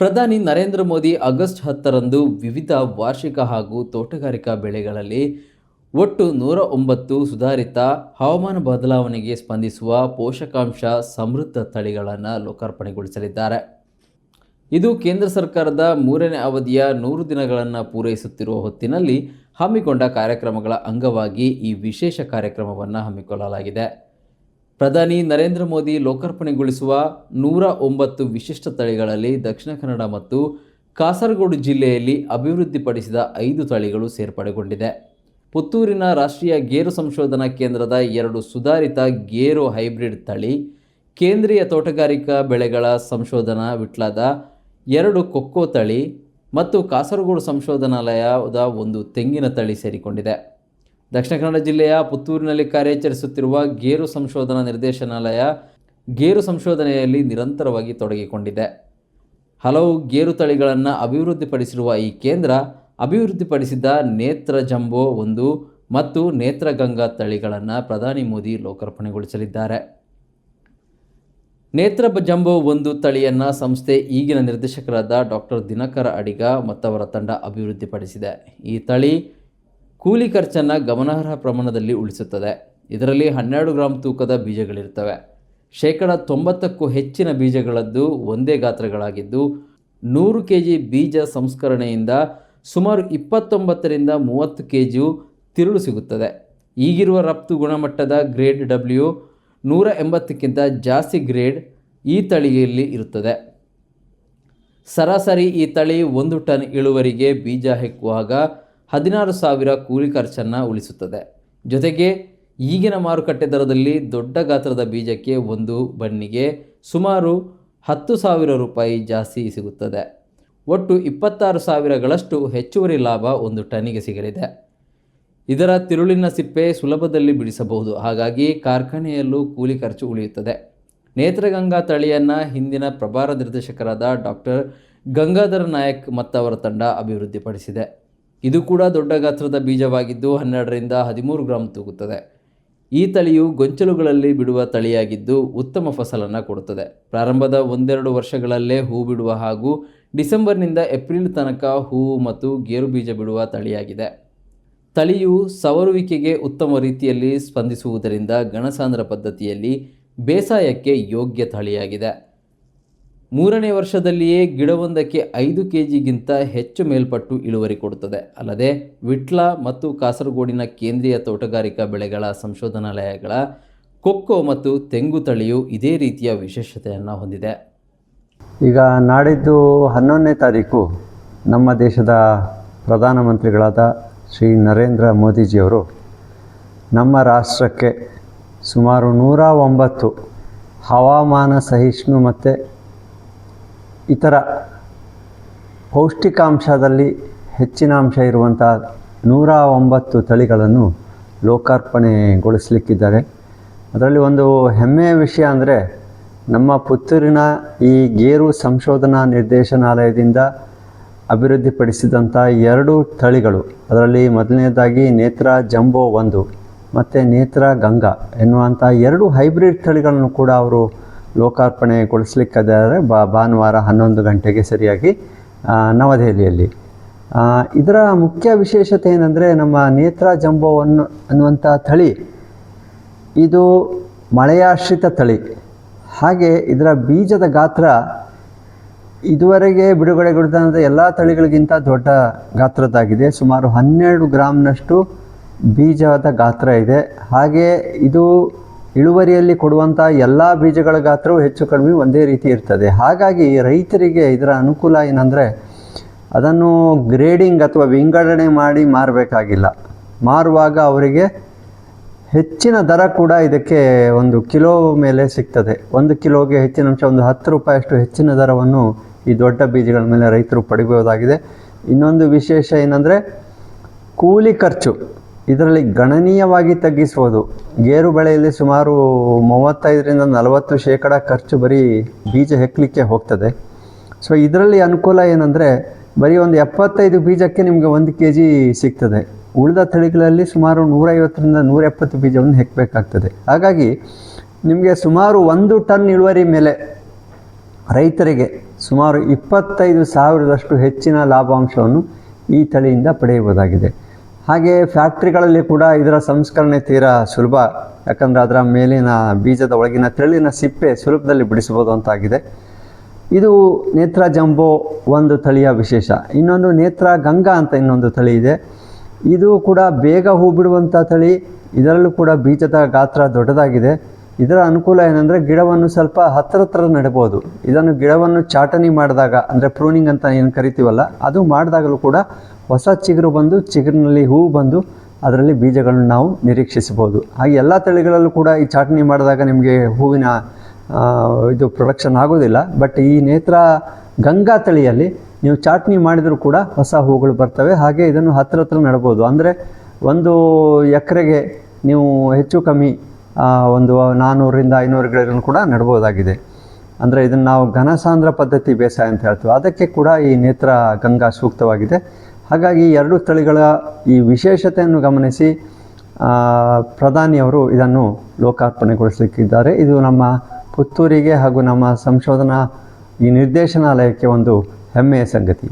ಪ್ರಧಾನಿ ನರೇಂದ್ರ ಮೋದಿ ಆಗಸ್ಟ್ ಹತ್ತರಂದು ವಿವಿಧ ವಾರ್ಷಿಕ ಹಾಗೂ ತೋಟಗಾರಿಕಾ ಬೆಳೆಗಳಲ್ಲಿ ಒಟ್ಟು ನೂರ ಒಂಬತ್ತು ಸುಧಾರಿತ ಹವಾಮಾನ ಬದಲಾವಣೆಗೆ ಸ್ಪಂದಿಸುವ ಪೋಷಕಾಂಶ ಸಮೃದ್ಧ ತಳಿಗಳನ್ನು ಲೋಕಾರ್ಪಣೆಗೊಳಿಸಲಿದ್ದಾರೆ. ಇದು ಕೇಂದ್ರ ಸರ್ಕಾರದ ಮೂರನೇ ಅವಧಿಯ ನೂರು ದಿನಗಳನ್ನು ಪೂರೈಸುತ್ತಿರುವ ಹೊತ್ತಿನಲ್ಲಿ ಹಮ್ಮಿಕೊಂಡ ಕಾರ್ಯಕ್ರಮಗಳ ಅಂಗವಾಗಿ ಈ ವಿಶೇಷ ಕಾರ್ಯಕ್ರಮವನ್ನು ಹಮ್ಮಿಕೊಳ್ಳಲಾಗಿದೆ. ಪ್ರಧಾನಿ ನರೇಂದ್ರ ಮೋದಿ ಲೋಕಾರ್ಪಣೆಗೊಳಿಸುವ ನೂರ ಒಂಬತ್ತು ವಿಶಿಷ್ಟ ತಳಿಗಳಲ್ಲಿ ದಕ್ಷಿಣ ಕನ್ನಡ ಮತ್ತು ಕಾಸರಗೋಡು ಜಿಲ್ಲೆಯಲ್ಲಿ ಅಭಿವೃದ್ಧಿಪಡಿಸಿದ ಐದು ತಳಿಗಳು ಸೇರ್ಪಡೆಗೊಂಡಿದೆ. ಪುತ್ತೂರಿನ ರಾಷ್ಟ್ರೀಯ ಗೇರು ಸಂಶೋಧನಾ ಕೇಂದ್ರದ ಎರಡು ಸುಧಾರಿತ ಗೇರು ಹೈಬ್ರಿಡ್ ತಳಿ, ಕೇಂದ್ರೀಯ ತೋಟಗಾರಿಕಾ ಬೆಳೆಗಳ ಸಂಶೋಧನಾ ವಿಟ್ಲದ ಎರಡು ಕೊಕ್ಕೋ ತಳಿ ಮತ್ತು ಕಾಸರಗೋಡು ಸಂಶೋಧನಾಲಯದ ಒಂದು ತೆಂಗಿನ ತಳಿ ಸೇರಿಕೊಂಡಿದೆ. ದಕ್ಷಿಣ ಕನ್ನಡ ಜಿಲ್ಲೆಯ ಪುತ್ತೂರಿನಲ್ಲಿ ಕಾರ್ಯಾಚರಿಸುತ್ತಿರುವ ಗೇರು ಸಂಶೋಧನಾ ನಿರ್ದೇಶನಾಲಯ ಗೇರು ಸಂಶೋಧನೆಯಲ್ಲಿ ನಿರಂತರವಾಗಿ ತೊಡಗಿಕೊಂಡಿದೆ. ಹಲವು ಗೇರು ತಳಿಗಳನ್ನು ಅಭಿವೃದ್ಧಿಪಡಿಸಿರುವ ಈ ಕೇಂದ್ರ ಅಭಿವೃದ್ಧಿಪಡಿಸಿದ ನೇತ್ರ ಜಂಬೋ ಒಂದು ಮತ್ತು ನೇತ್ರಗಂಗಾ ತಳಿಗಳನ್ನು ಪ್ರಧಾನಿ ಮೋದಿ ಲೋಕಾರ್ಪಣೆಗೊಳಿಸಲಿದ್ದಾರೆ. ನೇತ್ರ ಜಂಬೋ ಒಂದು ತಳಿಯನ್ನು ಸಂಸ್ಥೆ ಈಗಿನ ನಿರ್ದೇಶಕರಾದ ಡಾಕ್ಟರ್ ದಿನಕರ ಅಡಿಗ ಮತ್ತವರ ತಂಡ ಅಭಿವೃದ್ಧಿಪಡಿಸಿದೆ. ಈ ತಳಿ ಕೂಲಿ ಖರ್ಚನ್ನು ಗಮನಾರ್ಹ ಪ್ರಮಾಣದಲ್ಲಿ ಉಳಿಸುತ್ತದೆ. ಇದರಲ್ಲಿ ಹನ್ನೆರಡು ಗ್ರಾಮ್ ತೂಕದ ಬೀಜಗಳಿರ್ತವೆ. ಶೇಕಡ ತೊಂಬತ್ತಕ್ಕೂ ಹೆಚ್ಚಿನ ಬೀಜಗಳದ್ದು ಒಂದೇ ಗಾತ್ರಗಳಾಗಿದ್ದು, ನೂರು ಕೆ ಜಿ ಬೀಜ ಸಂಸ್ಕರಣೆಯಿಂದ ಸುಮಾರು ಇಪ್ಪತ್ತೊಂಬತ್ತರಿಂದ ಮೂವತ್ತು ಕೆ ಜಿಯು ತಿರುಳು ಸಿಗುತ್ತದೆ. ಈಗಿರುವ ರಫ್ತು ಗುಣಮಟ್ಟದ ಗ್ರೇಡ್ ಡಬ್ಲ್ಯೂ ನೂರ ಎಂಬತ್ತಕ್ಕಿಂತ ಜಾಸ್ತಿ ಗ್ರೇಡ್ ಈ ತಳಿಯಲ್ಲಿ ಇರುತ್ತದೆ. ಸರಾಸರಿ ಈ ತಳಿ ಒಂದು ಟನ್ ಇಳುವರಿಗೆ ಬೀಜ ಹೆಕ್ಕುವಾಗ ಹದಿನಾರು ಸಾವಿರ ಕೂಲಿ ಖರ್ಚನ್ನು ಉಳಿಸುತ್ತದೆ. ಜೊತೆಗೆ ಈಗಿನ ಮಾರುಕಟ್ಟೆ ದರದಲ್ಲಿ ದೊಡ್ಡ ಗಾತ್ರದ ಬೀಜಕ್ಕೆ ಒಂದು ಬನ್ನಿಗೆ ಸುಮಾರು ಹತ್ತು ಸಾವಿರ ರೂಪಾಯಿ ಜಾಸ್ತಿ ಸಿಗುತ್ತದೆ. ಒಟ್ಟು ಇಪ್ಪತ್ತಾರು ಸಾವಿರಗಳಷ್ಟು ಹೆಚ್ಚುವರಿ ಲಾಭ ಒಂದು ಟನ್ನಿಗೆ ಸಿಗಲಿದೆ. ಇದರ ತಿರುಳಿನ ಸಿಪ್ಪೆ ಸುಲಭದಲ್ಲಿ ಬಿಡಿಸಬಹುದು. ಹಾಗಾಗಿ ಕಾರ್ಖಾನೆಯಲ್ಲೂ ಕೂಲಿ ಖರ್ಚು ಉಳಿಯುತ್ತದೆ. ನೇತ್ರಗಂಗಾ ತಳಿಯನ್ನು ಹಿಂದಿನ ಪ್ರಭಾರ ನಿರ್ದೇಶಕರಾದ ಡಾಕ್ಟರ್ ಗಂಗಾಧರ ನಾಯಕ್ ಮತ್ತವರ ತಂಡ ಅಭಿವೃದ್ಧಿಪಡಿಸಿದೆ. ಇದು ಕೂಡ ದೊಡ್ಡ ಗಾತ್ರದ ಬೀಜವಾಗಿದ್ದು ಹನ್ನೆರಡರಿಂದ ಹದಿಮೂರು ಗ್ರಾಂ ತೂಗುತ್ತದೆ. ಈ ತಳಿಯು ಗೊಂಚಲುಗಳಲ್ಲಿ ಬಿಡುವ ತಳಿಯಾಗಿದ್ದು ಉತ್ತಮ ಫಸಲನ್ನು ಕೊಡುತ್ತದೆ. ಪ್ರಾರಂಭದ ಒಂದೆರಡು ವರ್ಷಗಳಲ್ಲೇ ಹೂ ಬಿಡುವ ಹಾಗೂ ಡಿಸೆಂಬರ್ನಿಂದ ಏಪ್ರಿಲ್ ತನಕ ಹೂವು ಮತ್ತು ಗೇರು ಬೀಜ ಬಿಡುವ ತಳಿಯಾಗಿದೆ. ತಳಿಯು ಸವರುವಿಕೆಗೆ ಉತ್ತಮ ರೀತಿಯಲ್ಲಿ ಸ್ಪಂದಿಸುವುದರಿಂದ ಗಣಸಾಂದ್ರ ಪದ್ಧತಿಯಲ್ಲಿ ಬೇಸಾಯಕ್ಕೆ ಯೋಗ್ಯ ತಳಿಯಾಗಿದೆ. ಮೂರನೇ ವರ್ಷದಲ್ಲಿಯೇ ಗಿಡವೊಂದಕ್ಕೆ ಐದು ಕೆ ಜಿಗಿಂತ ಹೆಚ್ಚು ಮೇಲ್ಪಟ್ಟು ಇಳುವರಿ ಕೊಡುತ್ತದೆ. ಅಲ್ಲದೆ, ವಿಟ್ಲ ಮತ್ತು ಕಾಸರಗೋಡಿನ ಕೇಂದ್ರೀಯ ತೋಟಗಾರಿಕಾ ಬೆಳೆಗಳ ಸಂಶೋಧನಾಲಯಗಳ ಕೊಕ್ಕೋ ಮತ್ತು ತೆಂಗು ತಳಿಯು ಇದೇ ರೀತಿಯ ವಿಶೇಷತೆಯನ್ನು ಹೊಂದಿದೆ. ಈಗ ನಾಡಿದ್ದು ಹನ್ನೊಂದನೇ ತಾರೀಕು ನಮ್ಮ ದೇಶದ ಪ್ರಧಾನಮಂತ್ರಿಗಳಾದ ಶ್ರೀ ನರೇಂದ್ರ ಮೋದಿಜಿಯವರು ನಮ್ಮ ರಾಷ್ಟ್ರಕ್ಕೆ ಸುಮಾರು ನೂರ ಒಂಬತ್ತು ಹವಾಮಾನ ಸಹಿಷ್ಣು ಮತ್ತು ಇತರ ಪೌಷ್ಟಿಕಾಂಶದಲ್ಲಿ ಹೆಚ್ಚಿನ ಅಂಶ ಇರುವಂಥ ನೂರ ಒಂಬತ್ತು ತಳಿಗಳನ್ನು ಲೋಕಾರ್ಪಣೆಗೊಳಿಸಲಿಕ್ಕಿದ್ದಾರೆ. ಅದರಲ್ಲಿ ಒಂದು ಹೆಮ್ಮೆಯ ವಿಷಯ ಅಂದರೆ ನಮ್ಮ ಪುತ್ತೂರಿನ ಈ ಗೇರು ಸಂಶೋಧನಾ ನಿರ್ದೇಶನಾಲಯದಿಂದ ಅಭಿವೃದ್ಧಿಪಡಿಸಿದಂಥ ಎರಡು ತಳಿಗಳು. ಅದರಲ್ಲಿ ಮೊದಲನೇದಾಗಿ ನೇತ್ರ ಜಂಬೋ ಒಂದು, ಮತ್ತು ನೇತ್ರ ಗಂಗಾ ಎನ್ನುವಂಥ ಎರಡು ಹೈಬ್ರಿಡ್ ತಳಿಗಳನ್ನು ಕೂಡ ಅವರು ಲೋಕಾರ್ಪಣೆಗೊಳಿಸಲಿಕ್ಕಿದ್ದಾರೆ ಬ, ಭಾನುವಾರ ಹನ್ನೊಂದು ಗಂಟೆಗೆ ಸರಿಯಾಗಿ ನವದೆಹಲಿಯಲ್ಲಿ. ಇದರ ಮುಖ್ಯ ವಿಶೇಷತೆ ಏನಂದರೆ ನಮ್ಮ ನೇತ್ರ ಜಂಬೋ ಅನ್ನು ಅನ್ನುವಂಥ ತಳಿ ಇದು ಮಳೆಯಾಶ್ರಿತ ತಳಿ ಹಾಗೆ ಇದರ ಬೀಜದ ಗಾತ್ರ ಇದುವರೆಗೆ ಬಿಡುಗಡೆಗೊಳಿಸಿದ ಎಲ್ಲ ತಳಿಗಳಿಗಿಂತ ದೊಡ್ಡ ಗಾತ್ರದ್ದಾಗಿದೆ. ಸುಮಾರು ಹನ್ನೆರಡು ಗ್ರಾಮ್ನಷ್ಟು ಬೀಜದ ಗಾತ್ರ ಇದೆ. ಹಾಗೆ ಇದು ಇಳುವರಿಯಲ್ಲಿ ಕೊಡುವಂಥ ಎಲ್ಲ ಬೀಜಗಳ ಗಾತ್ರವು ಹೆಚ್ಚು ಕಡಿಮೆ ಒಂದೇ ರೀತಿ ಇರ್ತದೆ. ಹಾಗಾಗಿ ರೈತರಿಗೆ ಇದರ ಅನುಕೂಲ ಏನಂದರೆ ಅದನ್ನು ಗ್ರೇಡಿಂಗ್ ಅಥವಾ ವಿಂಗಡಣೆ ಮಾಡಿ ಮಾರಬೇಕಾಗಿಲ್ಲ. ಮಾರುವಾಗ ಅವರಿಗೆ ಹೆಚ್ಚಿನ ದರ ಕೂಡ ಇದಕ್ಕೆ ಒಂದು ಕಿಲೋ ಮೇಲೆ ಸಿಗ್ತದೆ. ಒಂದು ಕಿಲೋಗೆ ಹೆಚ್ಚಿನ ಅಂಶ ಒಂದು ಹತ್ತು ರೂಪಾಯಿಯಷ್ಟು ಹೆಚ್ಚಿನ ದರವನ್ನು ಈ ದೊಡ್ಡ ಬೀಜಗಳ ಮೇಲೆ ರೈತರು ಪಡಿಬೋದಾಗಿದೆ. ಇನ್ನೊಂದು ವಿಶೇಷ ಏನಂದರೆ ಕೂಲಿ ಖರ್ಚು. ಇದರಲ್ಲಿ ಗಣನೀಯವಾಗಿ ತಗ್ಗಿಸ್ಬೋದು ಗೇರು ಬೆಳೆಯಲ್ಲಿ ಸುಮಾರು ಮೂವತ್ತೈದರಿಂದ ನಲವತ್ತು ಶೇಕಡ ಖರ್ಚು ಬರೀ ಬೀಜ ಹೆಕ್ಕಲಿಕ್ಕೆ ಹೋಗ್ತದೆ. ಸೊ ಇದರಲ್ಲಿ ಅನುಕೂಲ ಏನಂದರೆ, ಬರೀ ಒಂದು ಎಪ್ಪತ್ತೈದು ಬೀಜಕ್ಕೆ ನಿಮಗೆ ಒಂದು ಕೆ ಜಿ ಸಿಗ್ತದೆ. ಉಳಿದ ತಳಿಗಳಲ್ಲಿ ಸುಮಾರು ನೂರೈವತ್ತರಿಂದ ನೂರ ಎಪ್ಪತ್ತು ಬೀಜವನ್ನು ಹೆಕ್ಕಬೇಕಾಗ್ತದೆ ಹಾಗಾಗಿ, ನಿಮಗೆ ಸುಮಾರು ಒಂದು ಟನ್ ಇಳುವರಿ ಮೇಲೆ ರೈತರಿಗೆ ಸುಮಾರು ಇಪ್ಪತ್ತೈದು ಸಾವಿರದಷ್ಟು ಹೆಚ್ಚಿನ ಲಾಭಾಂಶವನ್ನು ಈ ತಳಿಯಿಂದ ಪಡೆಯಬಹುದಾಗಿದೆ. ಹಾಗೆ ಫ್ಯಾಕ್ಟ್ರಿಗಳಲ್ಲಿ ಕೂಡ ಇದರ ಸಂಸ್ಕರಣೆ ತೀರಾ ಸುಲಭ. ಯಾಕಂದರೆ ಅದರ ಮೇಲಿನ ಬೀಜದ ಒಳಗಿನ ತೆಳ್ಳಿನ ಸಿಪ್ಪೆ ಸುಲಭದಲ್ಲಿ ಬಿಡಿಸ್ಬೋದು ಅಂತಾಗಿದೆ. ಇದು ನೇತ್ರ ಜಂಬೋ ಒಂದು ತಳಿಯ ವಿಶೇಷ. ಇನ್ನೊಂದು ನೇತ್ರ ಗಂಗಾ ಅಂತ ಇನ್ನೊಂದು ತಳಿ ಇದೆ. ಇದು ಕೂಡ ಬೇಗ ಹೂ ಬಿಡುವಂಥ ತಳಿ. ಇದರಲ್ಲೂ ಕೂಡ ಬೀಜದ ಗಾತ್ರ ದೊಡ್ಡದಾಗಿದೆ. ಇದರ ಅನುಕೂಲ ಏನಂದರೆ ಗಿಡವನ್ನು ಸ್ವಲ್ಪ ಹತ್ತಿರ ಹತ್ರ ನೆಡ್ಬೋದು ಇದನ್ನು ಗಿಡವನ್ನು ಚಾಟನಿ ಮಾಡಿದಾಗ, ಅಂದರೆ ಪ್ರೂನಿಂಗ್ ಅಂತ ಏನು ಕರಿತೀವಲ್ಲ, ಅದು ಮಾಡಿದಾಗಲೂ ಕೂಡ ಹೊಸ ಚಿಗುರು ಬಂದು ಚಿಗುರಿನಲ್ಲಿ ಹೂವು ಬಂದು ಅದರಲ್ಲಿ ಬೀಜಗಳನ್ನು ನಾವು ನಿರೀಕ್ಷಿಸಬಹುದು. ಹಾಗೆ ಎಲ್ಲ ತಳಿಗಳಲ್ಲೂ ಕೂಡ ಈ ಚಾಟ್ನಿ ಮಾಡಿದಾಗ ನಿಮಗೆ ಹೂವಿನ ಇದು ಪ್ರೊಡಕ್ಷನ್ ಆಗೋದಿಲ್ಲ. ಬಟ್ ಈ ನೇತ್ರ ಗಂಗಾ ತಳಿಯಲ್ಲಿ ನೀವು ಚಾಟ್ನಿ ಮಾಡಿದರೂ ಕೂಡ ಹೊಸ ಹೂಗಳು ಬರ್ತವೆ. ಹಾಗೆ ಇದನ್ನು ಹತ್ತಿರ ಹತ್ರ ನೆಡ್ಬೋದು ಅಂದರೆ ಒಂದು ಎಕರೆಗೆ ನೀವು ಹೆಚ್ಚು ಕಮ್ಮಿ ಒಂದು ನಾನ್ನೂರರಿಂದ ಐನೂರು ಗಿಡಗಳನ್ನು ಕೂಡ ನೆಡ್ಬೋದಾಗಿದೆ ಅಂದರೆ ಇದನ್ನು ನಾವು ಘನಸಾಂದ್ರ ಪದ್ಧತಿ ಬೇಸಾಯ ಅಂತ ಹೇಳ್ತೀವಿ. ಅದಕ್ಕೆ ಕೂಡ ಈ ನೇತ್ರ ಗಂಗಾ ಸೂಕ್ತವಾಗಿದೆ. ಹಾಗಾಗಿ ಎರಡು ತಳಿಗಳ ಈ ವಿಶೇಷತೆಯನ್ನು ಗಮನಿಸಿ ಪ್ರಧಾನಿಯವರು ಇದನ್ನು ಲೋಕಾರ್ಪಣೆಗೊಳಿಸಲಿಕ್ಕಿದ್ದಾರೆ. ಇದು ನಮ್ಮ ಪುತ್ತೂರಿಗೆ ಹಾಗೂ ನಮ್ಮ ಸಂಶೋಧನಾ ಈ ನಿರ್ದೇಶನಾಲಯಕ್ಕೆ ಒಂದು ಹೆಮ್ಮೆಯ ಸಂಗತಿ.